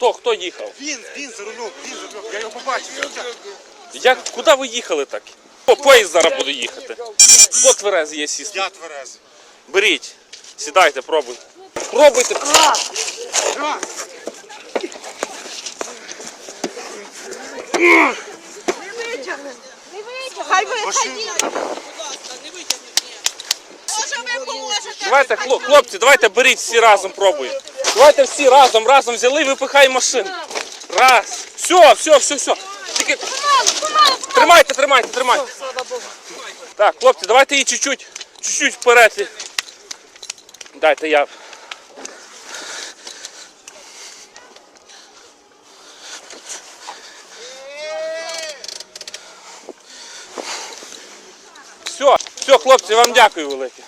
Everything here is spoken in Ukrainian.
Хто, хто їхав? Він, він за рулем, він за рулем. Я його побачив. Як, куди ви їхали так? По поїзд зараз буде їхати. Хто тверез є сісти? Я тверезий. Беріть, сідайте, пробуйте. Пробуйте. Хай ви Машину. Може? Давайте, хлоп- хлопці, давайте беріть всі разом пробуємо. Давайте всі разом, разом взяли і випихаємо машину. Раз. Все, все, все, все. Тільки тримайте, тримайте, тримайте. Так, хлопці, давайте її чуть-чуть, чуть-чуть вперед. Дайте я. Все, все, хлопці, вам дякую велике.